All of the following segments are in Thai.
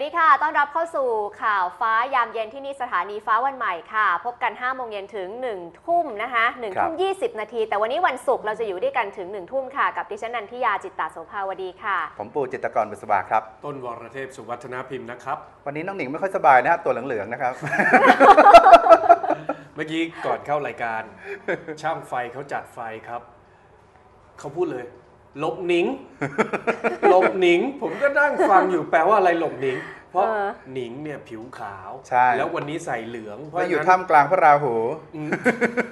สวัสดีค่ะ ต้อนรับเข้าสู่ข่าวฟ้ายามเย็นที่นี่สถานีฟ้าวันใหม่ค่ะ พบกัน5โมงเย็นถึง 1 ทุ่มนะคะ1ทุ่ม20 นาที แต่วันนี้วันศุกร์เราจะอยู่ด้วยกันถึง 1 ทุ่มค่ะ กับดิฉันนันทิยาจิตตาโสภาวดีค่ะ ผมปูจิตรกรบุษบาครับ ต้นวรเทพสุวัฒนพิมพ์นะครับ วันนี้น้องหนิงไม่ค่อยสบายนะครับตัวเหลืองๆนะครับ เมื่อกี้ก่อนเข้ารายการ ช่างไฟเขาจัดไฟครับ เขาพูดเลย หลบหนิงหลบหนิง ผมก็นั่งฟังอยู่แปลว่าอะไรหลบหนิง เพราะเออหนิงเนี่ยผิวขาว ใช่ แล้ววันนี้ใส่เหลือง เพราะมาอยู่ฉะนั้นท่ามกลางพระราหูอืม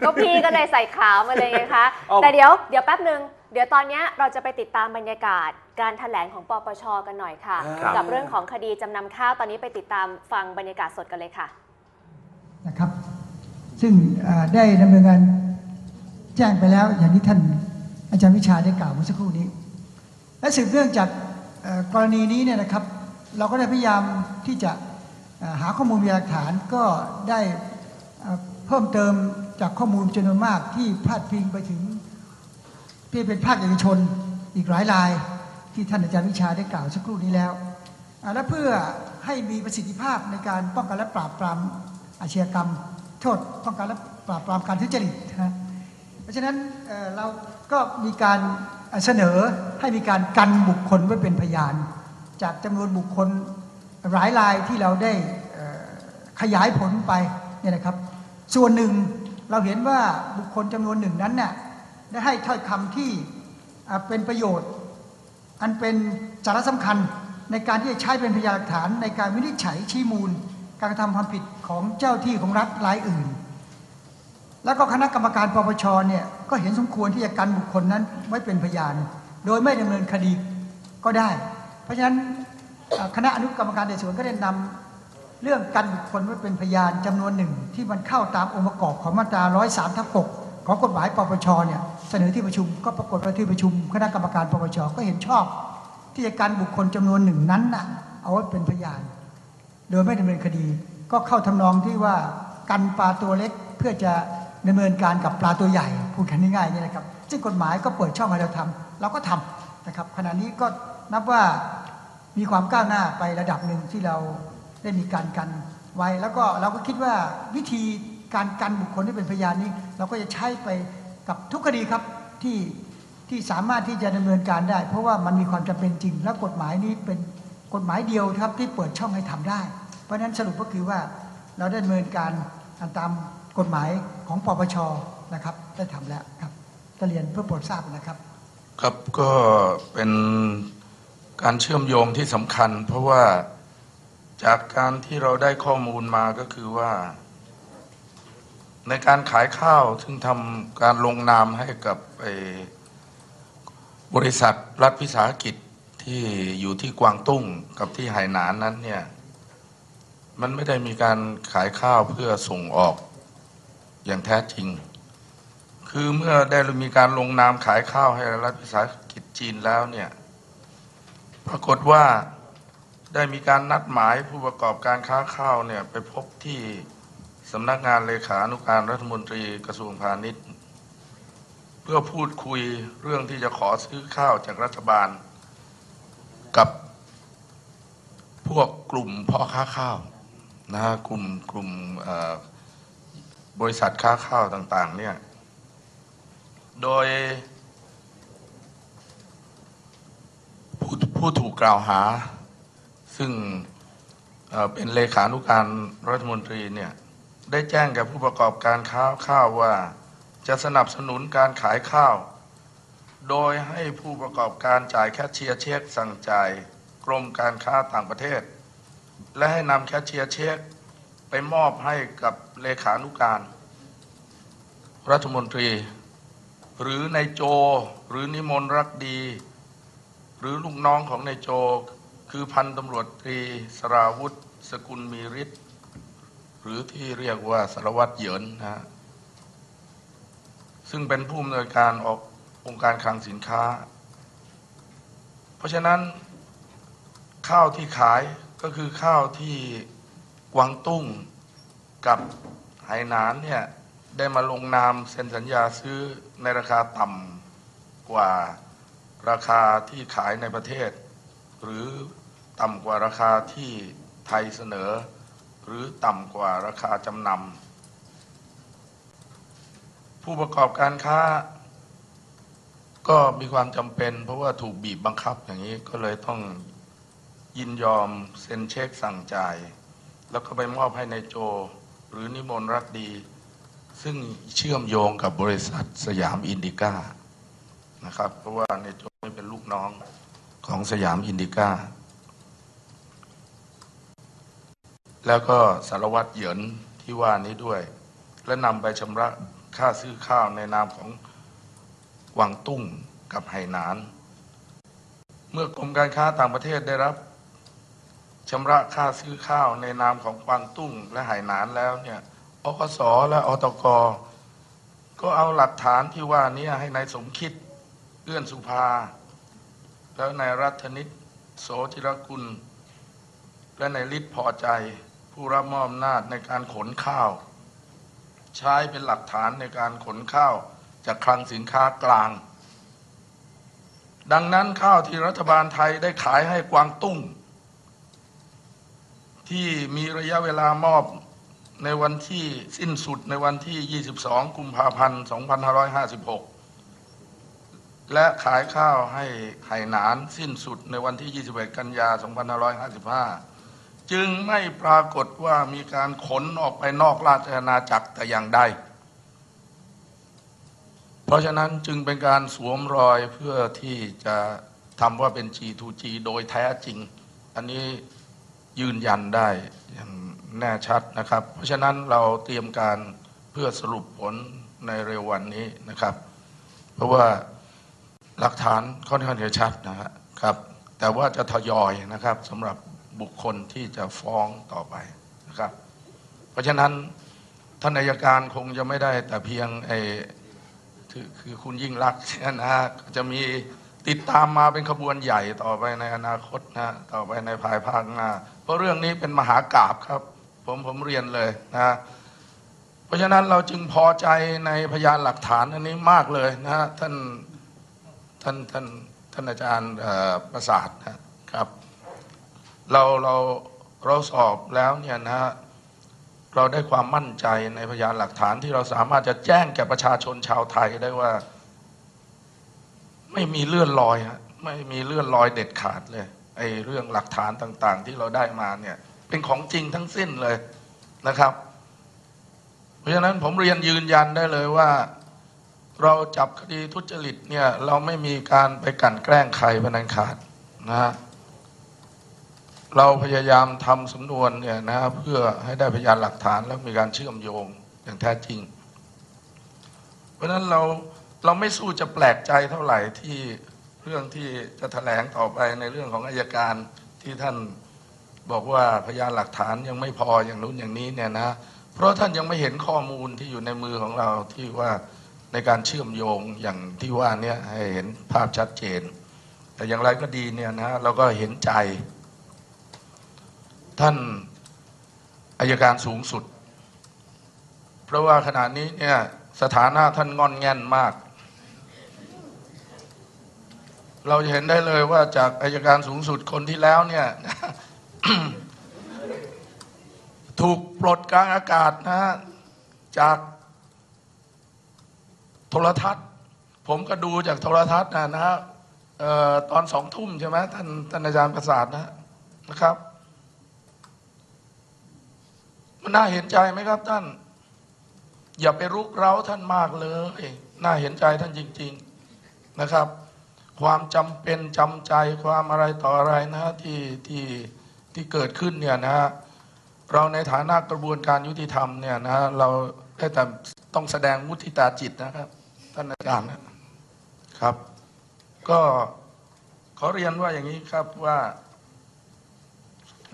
ก็พี่ก็เลยใส่ขาวมาเลยไงคะเอาแต่เดี๋ยวเดี๋ยวแป๊บหนึ่งเดี๋ยวตอนเนี้ยเราจะไปติดตามบรรยากาศ การแถลงของปปชกันหน่อยค่ะครับกับเรื่องของคดีจำนำข้าวตอนนี้ไปติดตามฟังบรรยากาศสดกันเลยค่ะนะครับ ซึ่งเอ่อได้ดำเนินการแจ้งไปแล้วอย่างที่ท่าน อาจารย์วิชาได้กล่าวเมื่อสักครู่นี้ และสืบเนื่องจากกรณีนี้เนี่ยนะครับ เราก็ได้พยายามที่จะหาข้อมูลพยานหลักฐานก็ได้เพิ่มเติมจากข้อมูลจำนวนมากที่พาดพิงไปถึงที่เป็นภาคเอกชนอีกหลายราย ที่ท่านอาจารย์วิชาได้กล่าวสักครู่นี้แล้วและเพื่อให้มีประสิทธิภาพในการป้องกันและปราบปรามอาชญากรรม โทษป้องกันและปราบปรามการทุจริตนะเพราะฉะนั้นเรา ก็มีการเสนอให้มีการกันบุคคลไว้เป็นพยาน จากจำนวนบุคคลหลายรายที่เราได้ขยายผลไปเนี่ยนะครับ ส่วนหนึ่งเราเห็นว่าบุคคลจำนวนหนึ่งนั้นน่ะได้ให้ถ้อยคำที่เป็นประโยชน์ อันเป็นสาระสำคัญในการที่จะใช้เป็นพยานหลักฐานในการวินิจฉัยชี้มูล การกระทำความผิดของเจ้าที่ของรัฐรายอื่น แล้วก็คณะกรรมการปปชเนี่ยก็เห็นสมควรที่จะกันบุคคลนั้นไว้เป็นพยาน โดยไม่ดำเนินคดีก็ได้ เพราะฉะนั้นคณะอนุกรรมการไต่สวนก็ได้นำเรื่องกันบุคคลไว้เป็นพยานจำนวนหนึ่ง ที่มันเข้าตามองค์ประกอบของมาตรา 103ทับ6ของกฎหมายปปชเนี่ยเสนอที่ประชุมก็ปรากฏว่าที่ประชุม คณะกรรมการปปชก็เห็นชอบ ที่จะกันบุคคลจำนวนหนึ่งนั้นนะเอาไว้เป็นพยาน โดยไม่ดำเนินคดี ก็เข้าทำนองที่ว่ากันปลาตัวเล็กเพื่อจะ ดำเนินการกับปลาตัวใหญ่พูดกันง่ายๆนี่นะครับซึ่งกฎหมายก็เปิดช่องให้เราทำเราก็ทำนะครับ ขณะนี้ก็นับว่ามีความก้าวหน้าไประดับหนึ่งที่เราได้มีการกันไว้ แล้วก็เราก็คิดว่าวิธีการกันบุคคลที่เป็นพยานนี้ เราก็จะใช้ไปกับทุกคดีครับที่ที่สามารถที่จะดำเนินการได้ เพราะว่ามันมีความจำเป็นจริง และกฎหมายนี้เป็นกฎหมายเดียวครับที่เปิดช่องให้ทำได้ เพราะฉะนั้นสรุปก็คือว่าเราได้ดำเนินการตาม กฎหมายของปปชนะครับ ได้ทำแล้วครับจะเรียนเพื่อโปรดทราบนะครับ ครับก็เป็นการเชื่อมโยงที่สำคัญ เพราะว่าจากการที่เราได้ข้อมูลมาก็คือว่า ในการขายข้าวซึ่งทำการลงนามให้กับไอ้บริษัทรัฐวิสาหกิจที่อยู่ที่กวางตุ้งกับที่ไหหนานนั้นเนี่ย มันไม่ได้มีการขายข้าวเพื่อส่งออก อย่างแท้จริง คือเมื่อได้มีการลงนามขายข้าวให้รัฐวิสาหกิจจีนแล้วเนี่ยปรากฏว่าได้มีการนัดหมายผู้ประกอบการค้าข้าวเนี่ยไปพบที่สำนักงานเลขานุการรัฐมนตรีกระทรวงพาณิชย์ เพื่อพูดคุยเรื่องที่จะขอซื้อข้าวจากรัฐบาล กับพวกกลุ่มพ่อค้าข้าวนะฮะกลุ่มกลุ่มเอ่อ บริษัทค้าข้าวต่างๆเนี่ยโดยผู้ผู้ถูกกล่าวหา ซึ่งเเป็นเลขานุการรัฐมนตรีเนี่ยได้แจ้งแก่ผู้ประกอบการค้าข้าวว่า จะสนับสนุนการขายข้าว โดยให้ผู้ประกอบการจ่ายแคชเชียร์เช็คสั่งจ่ายกรมการค้าต่างประเทศ และให้นำแคชเชียร์เช็ค ไปมอบให้กับเลขานุการ รัฐมนตรี หรือนายโจ หรือนิมนต์รักดี หรือลูกน้องของนายโจ คือพันตำรวจตรีสราวุธ สกุลมีฤทธิ์หรือที่เรียกว่าสารวัตรเหยินนะฮะซึ่งเป็นผู้อำนวยการออกองค์การคลังสินค้า เพราะฉะนั้นข้าวที่ขายก็คือข้าวที่ กวางตุ้งกับไหหนานเนี่ยได้มาลงนามเซ็นสัญญาซื้อในราคาต่ำกว่าราคาที่ขายในประเทศ หรือต่ำกว่าราคาที่ไทยเสนอ หรือต่ำกว่าราคาจำนำผู้ประกอบการค้า ก็มีความจำเป็น เพราะว่าถูกบีบบังคับอย่างนี้ก็เลยต้องยินยอมเซ็นเช็คสั่งจ่าย แล้วก็ไปมอบให้ในายโจ หรือนิมนต์รักดี ซึ่งเชื่อมโยงกับบริษัทสยามอินดิก้านะครับเพราะว่าในายโจนี่เป็นลูกน้องของสยามอินดิก้า แล้วก็สารวัตรเหยินที่ว่านี้ด้วย และนำไปชำระค่าซื้อข้าวในนามของวางตุ้งกับไหหนาน เมื่อกรมการค้าต่างประเทศได้รับ ชำระค่าซื้อข้าวในนามของกวางตุ้งและไหหนานแล้วเนี่ยอกสและอตกก็เอาหลักฐานที่ว่านี้ให้นายสมคิดเอื้อนสุภา แล้วนายรัฐนิตโสจิรกุล และนายฤทธิ์พอใจ ผู้รับมอบอำนาจในการขนข้าว ใช้เป็นหลักฐานในการขนข้าว จากคลังสินค้ากลาง ดังนั้นข้าวที่รัฐบาลไทยได้ขายให้กวางตุ้ง ที่มีระยะเวลามอบในวันที่สิ้นสุดในวันที่ 22 กุมภาพันธ์ 2556 และขายข้าวให้ไห่หนานสิ้นสุดในวันที่ 21 กันยา 2555 จึงไม่ปรากฏว่ามีการขนออกไปนอกราชอาณาจักรแต่อย่างใด เพราะฉะนั้นจึงเป็นการสวมรอยเพื่อที่จะทำว่าเป็น G2G โดยแท้จริง อันนี้ ยืนยันได้อย่างแน่ชัดนะครับ เพราะฉะนั้นเราเตรียมการเพื่อสรุปผลในเร็ววันนี้นะครับ เพราะว่าหลักฐานค่อนข้างจะชัดนะครับ แต่ว่าจะทยอยนะครับสำหรับบุคคลที่จะฟ้องต่อไปนะครับ เพราะฉะนั้นท่านอัยการคงจะไม่ได้แต่เพียงไอ้คือคุณยิ่งรักษณ์เนี่ยนะฮะจะมี ติดตามมาเป็นขบวนใหญ่ต่อไปในอนาคตนะต่อไปในภายภาคหน้า เพราะเรื่องนี้เป็นมหากราบครับ ผมผมเรียนเลยนะเพราะฉะนั้นเราจึงพอใจในพยานหลักฐานอันนี้มากเลยนะฮะท่านท่านท่านท่านอาจารย์ประสาทนะครับ เราเราเราสอบแล้วเนี่ยนะฮะเราได้ความมั่นใจในพยานหลักฐานที่เราสามารถจะแจ้งแก่ประชาชนชาวไทยได้ว่า ไม่มีเลื่อนลอยฮะไม่มีเลื่อนลอยเด็ดขาดเลยไอ้เรื่องหลักฐานต่าง ๆ ที่เราได้มาเนี่ย เป็นของจริงทั้งสิ้นเลยนะครับ เพราะฉะนั้นผมเรียนยืนยันได้เลยว่า เราจับคดีทุจริตเนี่ย เราไม่มีการไปกั่นแกล้งใครเป็นอันขาดนะฮะเราพยายามทำสำนวนเนี่ยนะเพื่อให้ได้พยานหลักฐานแล้วมีการเชื่อมโยงอย่างแท้จริง เพราะฉะนั้นเรา เราไม่สู้จะแปลกใจเท่าไหร่ที่เรื่องที่จะแถลงต่อไปในเรื่องของอายการที่ท่านบอกว่าพยานหลักฐานยังไม่พออย่างนู้นอย่างนี้เนี่ยนะเพราะท่านยังไม่เห็นข้อมูลที่อยู่ในมือของเราที่ว่าในการเชื่อมโยงอย่างที่ว่านี่ให้เห็นภาพชัดเจน แต่อย่างไรก็ดีเนี่ยนะเราก็เห็นใจ ท่านอายการสูงสุด เพราะว่าขณะนี้เนี่ยสถานะท่านงอนแง่นมาก เราจะเห็นได้เลยว่าจากอายการสูงสุดคนที่แล้วเนี่ยถูกปลดกลางอากาศนะฮะจากโทรทัศน์ ผมก็ดูจากโทรทัศน์นะนะฮะเอ่อตอนสองทุ่มใช่ไหมท่านท่านอาจารย์ประสาทนะนะครับ มันน่าเห็นใจไหมครับท่าน อย่าไปรุกเร้าท่านมากเลย น่าเห็นใจท่านจริง ๆนะครับ ความจำเป็นจำใจความอะไรต่ออะไรนะที่ที่ที่เกิดขึ้นเนี่ยนะฮะเราในฐานะกระบวนการยุติธรรมเนี่ยนะฮะเราได้แต่ต้องแสดงมุทิตาจิตนะครับท่านอาจารย์นะครับ ก็ขอเรียนว่าอย่างนี้ครับว่า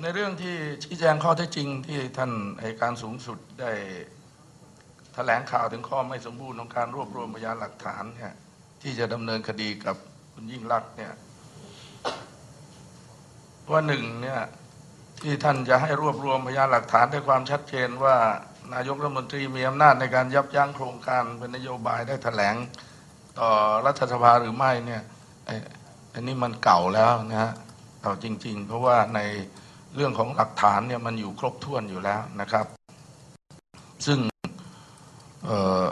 ในเรื่องที่ชี้แจงข้อเท็จจริงที่ท่านอัยการสูงสุดได้แถลงข่าวถึงข้อไม่สมบูรณ์ของการรวบรวมพยานหลักฐานเนี่ยที่จะดำเนินคดีกับ คุณยิ่งรักเนี่ยว่าหนึ่งเนี่ยที่ท่านจะให้รวบรวมพยานหลักฐานด้วยความชัดเจนว่านายกรัฐมนตรีมีอำนาจในการยับยั้งโครงการเป็นนโยบายได้แถลงต่อรัฐสภาหรือไม่เนี่ยไอ้อันนี้มันเก่าแล้วนะฮะเอาจริง ๆ เพราะว่าในเรื่องของหลักฐานเนี่ยมันอยู่ครบถ้วนอยู่แล้วนะครับ ซึ่งเอ่อ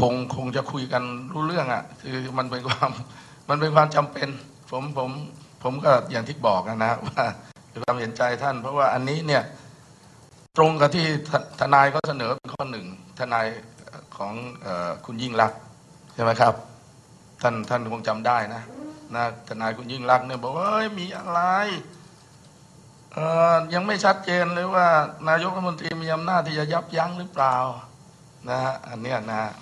คงคงจะคุยกันรู้เรื่องอะ่ะคือมันเป็นความมันเป็นความจำเป็น ผมผมผมก็อย่างที่บอกนะนะว่าความเห็นใจท่าน เพราะว่าอันนี้เนี่ยตรงกับที่ทนายก็เสนอเป็นข้อหนึ่งทนายของออคุณยิ่งรักใช่ไหมครับ ท่านท่านคงจำได้นะนะทนายคุณยิ่งรักเนี่ยบอกว่าเอ้ยมีอะไรยังไม่ชัดเจนเลยว่านายกรัฐมนตรีมีอำนาจที่จะยับยั้งหรือเปล่า นะฮะอันเนี้ยนะฮะ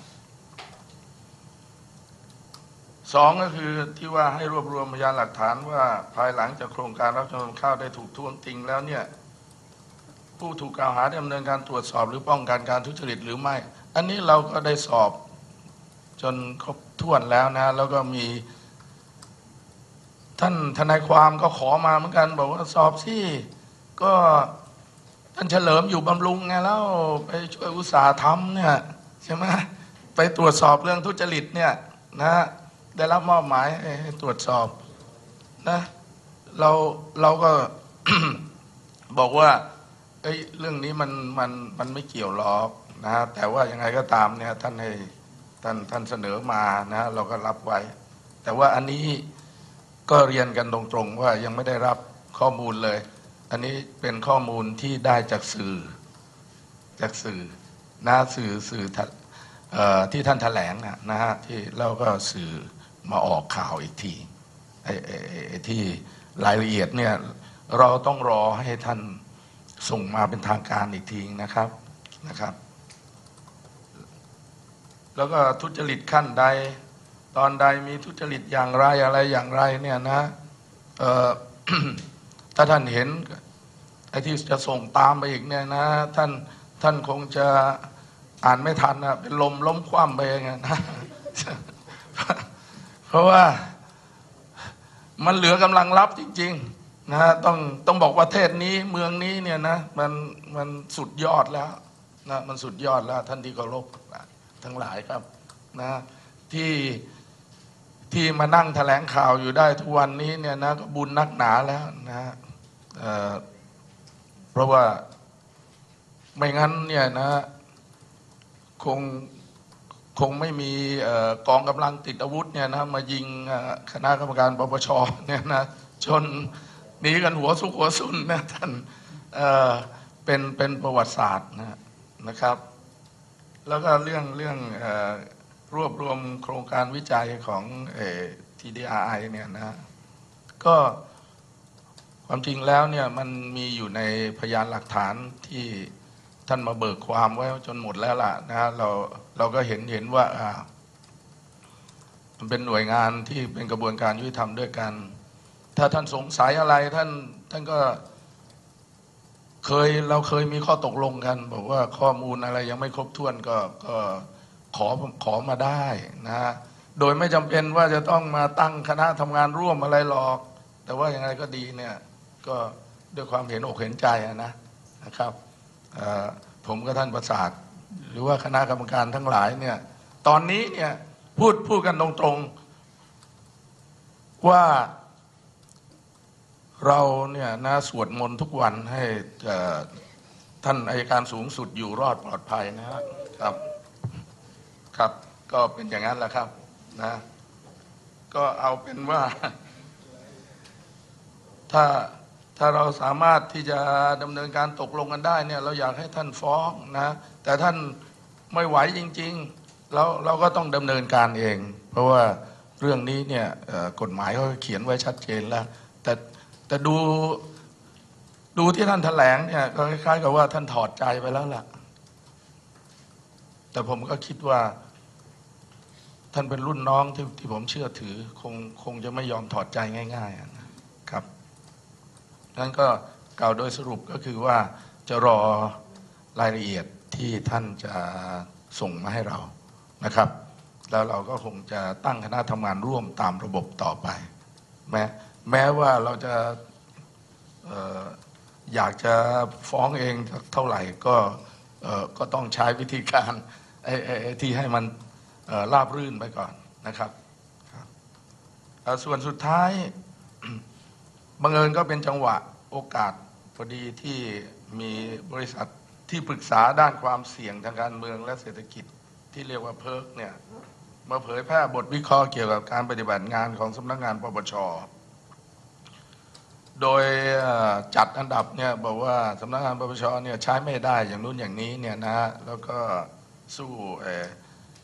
สองก็คือที่ว่าให้รวบรวมพยานหลักฐานว่าภายหลังจากโครงการรับจำนำข้าวได้ถูกท้วงติงแล้วเนี่ยผู้ถูกกล่าวหาดำเนินการตรวจสอบหรือป้องกันการทุจริตหรือไม่ อันนี้เราก็ได้สอบจนครบถ้วนแล้วนะ แล้วก็มี ท่านทนายความก็ขอมาเหมือนกัน บอกว่าสอบที่ก็ท่านเฉลิมอยู่บำรุงไงแล้วไปช่วยอุตสาห์ทำเนี่ยใช่ไหมไปตรวจสอบเรื่องทุจริตเนี่ยนะ ได้รับมอบหมายให้ตรวจสอบนะเราเราก็บอกว่าเอ้ยเรื่องนี้มันมันมันไม่เกี่ยวหรอกนะ แต่ว่ายังไงก็ตามเนี่ยท่านให้ท่านท่านเสนอมานะ เราก็รับไว้ แต่ว่าอันนี้ก็เรียนกันตรงๆว่ายังไม่ได้รับข้อมูลเลย อันนี้เป็นข้อมูลที่ได้จากสื่อ จากสื่อนะสื่อสื่ออที่ท่านแถลงนะฮะที่เราก็สื่อ มาออกข่าวอีกทีไอ้ไอ้ที่รายละเอียดเนี่ยเราต้องรอให้ท่านส่งมาเป็นทางการอีกทีนะครับนะครับ แล้วก็ทุจริตขั้นใด ตอนใดมีทุจริตอย่างไรอะไรอย่างไรเนี่ยนะถ้าท่านเห็นไอ้ที่จะส่งตามไปอีกเนี่ยนะ ท่านท่านคงจะอ่านไม่ทันนะเป็นลมล้มคว่ำไปอย่างเงี้ยนะ ราะว่ามันเหลือกำลังรับจริง ๆ นะฮะต้องต้องบอกว่าประเทศนี้เมืองนี้เนี่ยนะมันมันสุดยอดแล้วนะมันสุดยอดแล้ว ท่านที่เคารพทั้งหลายครับนะที่ที่มานั่งแถลงข่าวอยู่ได้ทุกวันนี้เนี่ยนะก็บุญนักหนาแล้วนะฮะเเพราะว่าไม่งั้นเนี่ยนะคง คงไม่มีกองกำลังติดอาวุธเนี่ยนะมายิงคณะกรรมการปปชเนี่ยนะจนหนีกันหัวสุกหัวสุนนะท่านเเป็นเป็นประวัติศาสตร์นะนะครับ แล้วก็เรื่องเรื่องอรวบรวมโครงการวิจัยของเออ TDRI เนี่ยนะก็ความจริงแล้วเนี่ยมันมีอยู่ในพยานหลักฐานที่ ท่านมาเบิกความไว้จนหมดแล้วล่ะนะเราเราก็เห็นเห็นว่าอ่ามันเป็นหน่วยงานที่เป็นกระบวนการยุติธรรมด้วยกัน ถ้าท่านสงสัยอะไรท่านท่านก็เคยเราเคยมีข้อตกลงกัน บอกว่าข้อมูลอะไรยังไม่ครบถ้วนก็ก็ขอขอมาได้นะโดยไม่จำเป็นว่าจะต้องมาตั้งคณะทำงานร่วมอะไรหรอก แต่ว่าอย่างไรก็ดีเนี่ยก็ด้วยความเห็นอกเห็นใจนะนะครับ ผมกับท่านประสาทหรือว่าคณะกรรมการทั้งหลายเนี่ยตอนนี้เนี่ยพูดพูดกันตรงๆว่าเราเนี่ยนะสวดมนต์ทุกวันให้ท่านอายการสูงสุดอยู่รอดปลอดภัยนะครับครับ ก็เป็นอย่างนั้นแหละครับนะ ก็เอาเป็นว่าถ้า ถ้าเราสามารถที่จะดำเนินการตกลงกันได้เนี่ยเราอยากให้ท่านฟ้องนะแต่ท่านไม่ไหวจริงๆเราเราก็ต้องดำเนินการเอง เพราะว่าเรื่องนี้เนี่ยกฎหมายเขาเขียนไว้ชัดเจนแล้ว แต่แต่ดูดูที่ท่านแถลงเนี่ยก็คล้ายๆกับว่าท่านถอดใจไปแล้วล่ะ แต่ผมก็คิดว่า ท่านเป็นรุ่นน้องที่ที่ผมเชื่อถือ คงคงจะไม่ยอมถอดใจง่าย ๆ นะครับ นั้นก็กล่าวโดยสรุปก็คือว่าจะรอรายละเอียดที่ท่านจะส่งมาให้เรานะครับ แล้วเราก็คงจะตั้งคณะทำงานร่วมตามระบบต่อไป แม้แม้ว่าเราจะอออยากจะฟ้องเองเท่าไหร่ก็เออก็ต้องใช้วิธีการไอ้ไอ้ที่ให้มันราบรื่นไปก่อนนะครับเอ่อส่วนสุดท้าย บังเอิญก็เป็นจังหวะโอกาสพอดีที่มีบริษัทที่ปรึกษาด้านความเสี่ยงทางการเมืองและเศรษฐกิจที่เรียกว่าเพิร์กเนี่ยมาเผยแพร่บทวิเคราะห์เกี่ยวกับการปฏิบัติงานของสำนักงานปปช โดยจัดอันดับเนี่ยบอกว่าสำนักงานปปชเนี่ยใช้ไม่ได้อย่างนู้นอย่างนี้เนี่ยนะแล้วก็สู้เอ่อ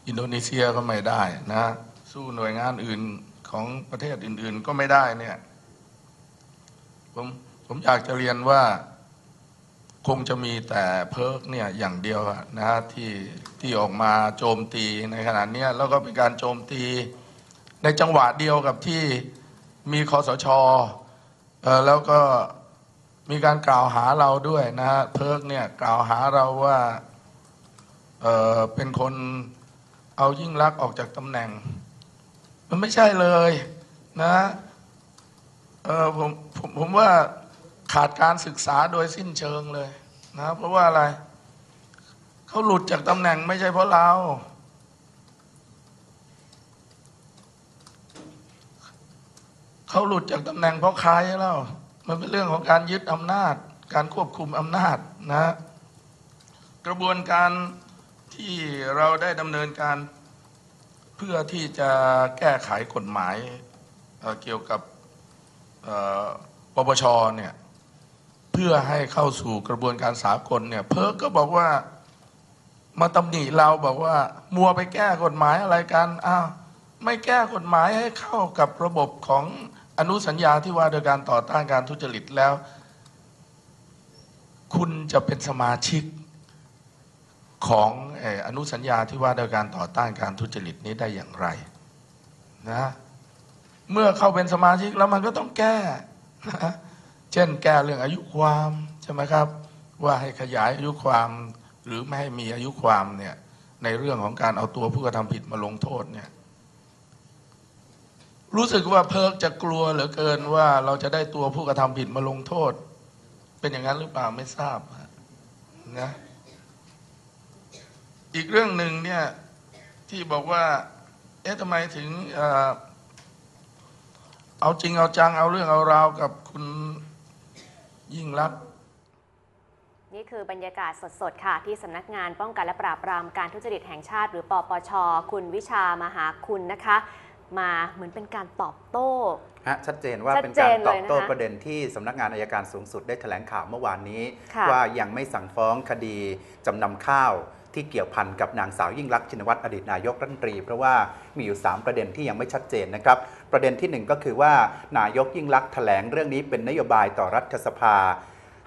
อินโดนีเซียก็ไม่ได้นะสู้หน่วยงานอื่นของประเทศอื่น ๆ ก็ไม่ได้เนี่ย ผมผมอยากจะเรียนว่าคงจะมีแต่เพิกเนี่ยอย่างเดียวนะฮะที่ที่ออกมาโจมตีในขณะเนี้ยแล้วก็เป็นการโจมตีในจังหวะเดียวกับที่มีคอสชออแล้วก็มีการกล่าวหาเราด้วยนะฮะเพิกเนี่ยกล่าวหาเราว่าเเป็นคนเอายิ่งรักออกจากตำแหน่ง มันไม่ใช่เลยนะ เออผมผมผมว่าขาดการศึกษาโดยสิ้นเชิงเลยนะเพราะว่าอะไร เขาหลุดจากตำแหน่งไม่ใช่เพราะเรา เขาหลุดจากตำแหน่งเพราะใครแล้วมันเป็นเรื่องของการยึดอำนาจ การควบคุมอำนาจนะ กระบวนการที่เราได้ดำเนินการ เพื่อที่จะแก้ไขกฎหมายเเกี่ยวกับ ปปชเนี่ยเพื่อให้เข้าสู่กระบวนการสากลเนี่ยเพิร์กก็บอกว่ามาตำหนิเราบอกว่า มัวไปแก้กฎหมายอะไรกันอ้าวไม่แก้กฎหมายให้เข้ากับระบบของอนุสัญญาที่ว่าโดยการต่อต้านการทุจริตแล้ว คุณจะเป็นสมาชิกของเอ่ออนุสัญญาที่ว่าโดยการต่อต้านการทุจริตนี้ได้อย่างไรนะ เมื่อเข้าเป็นสมาชิกแล้วมันก็ต้องแก้ เช่นแก้เรื่องอายุความใช่ไหมครับ ว่าให้ขยายอายุความหรือไม่ให้มีอายุความเนี่ยในเรื่องของการเอาตัวผู้กระทำผิดมาลงโทษเนี่ยรู้สึกว่าเพิกจะกลัวเหลือเกินว่าเราจะได้ตัวผู้กระทำผิดมาลงโทษ เป็นอย่างนั้นหรือเปล่าไม่ทราบนะอีกเรื่องหนึ่งเนี่ยที่บอกว่า เอ๊ะทำไมถึงอ เอาจริงเอาจังเอาเรื่องเอาราวกับคุณยิ่งรักษณ์นี่คือบรรยากาศสดๆ ค่ะ ที่สำนักงานป้องกันและปราบปรามการทุจริตแห่งชาติ หรือปปช คุณวิชามหาคุณนะคะ มาเหมือนเป็นการตอบโต้ ฮะชัดเจนว่าชัดเป็นเจการนตอบเลยนะคะโต้ประเด็นที่สำนักงานอายการสูงสุดได้แถลงข่าวเมื่อวานนี้ ค่ะ ว่ายังไม่สั่งฟ้องคดีจำนำข้าว ที่เกี่ยวพันกับนางสาวยิ่งรักษณ์ชินวัตรอดีตนายกรัฐมนตรี เพราะว่ามีอยู่ 3 ประเด็นที่ยังไม่ชัดเจนนะครับ ประเด็นทีหนึ่1 ก็คือว่านายกยิ่งรักษณ์แถลงเรื่องนี้เป็นนโยบายต่อรัฐสภา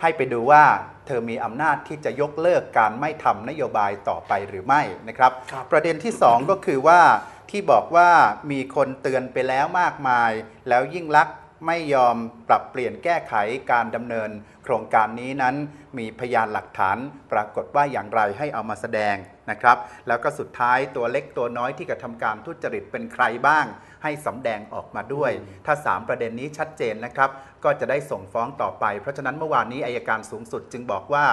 ให้ไปดูว่าเธอมีอำนาจที่จะยกเลิกการไม่ทำนโยบายต่อไปหรือไม่นะครับครับประเด็นที่ 2 ก็คือว่าที่บอกว่ามีคนเตือนไปแล้วมากมาย แล้วยิ่งลักษณ์ ไม่ยอมปรับเปลี่ยนแก้ไขการดำเนิน โครงการนี้นั้นมีพยานหลักฐานปรากฏว่าอย่างไรให้เอามาแสดงนะครับ แล้วก็สุดท้ายตัวเล็กตัวน้อยที่กระทำการทุจริตเป็นใครบ้าง ให้สำแดงออกมาด้วย ถ้า 3 ประเด็นนี้ชัดเจนนะครับ ก็จะได้ส่งฟ้องต่อไป เพราะฉะนั้นเมื่อวานนี้อายการสูงสุดจึงบอกว่า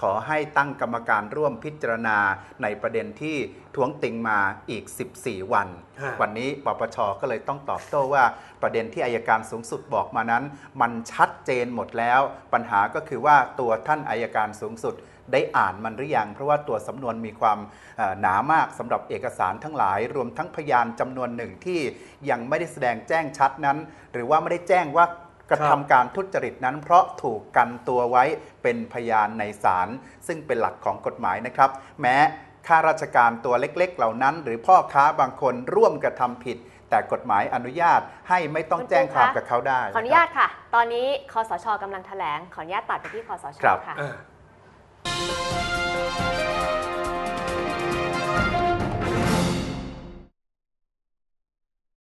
ขอให้ตั้งกรรมการร่วมพิจารณาในประเด็นที่ท้วงติงมาอีก 14 วันฮะวันนี้ปปชก็เลยต้องตอบโต้ว่าประเด็นที่อายการสูงสุดบอกมานั้น มันชัดเจนหมดแล้ว ปัญหาก็คือว่าตัวท่านอายการสูงสุดได้อ่านมันหรือยัง เพราะว่าตัวสำนวนมีความเอ่อหนามากสำหรับเอกสารทั้งหลาย รวมทั้งพยานจำนวนหนึ่งที่ยังไม่ได้แสดงแจ้งชัดนั้น หรือว่าไม่ได้แจ้งว่า กระทำการทุจริตนั้น เพราะถูกกันตัวไว้เป็นพยานในศาลซึ่งเป็นหลักของกฎหมายนะครับ แม้ข้าราชการตัวเล็กๆ เหล่านั้น หรือพ่อค้าบางคนร่วมกระทำผิด แต่กฎหมายอนุญาตให้ไม่ต้องแจ้งความกับเขาได้ขออนุญาตค่ะ ตอนนี้คอสชกำลังแถลงขออนุญาตตัดไปที่คอสชครับค่ะอ่า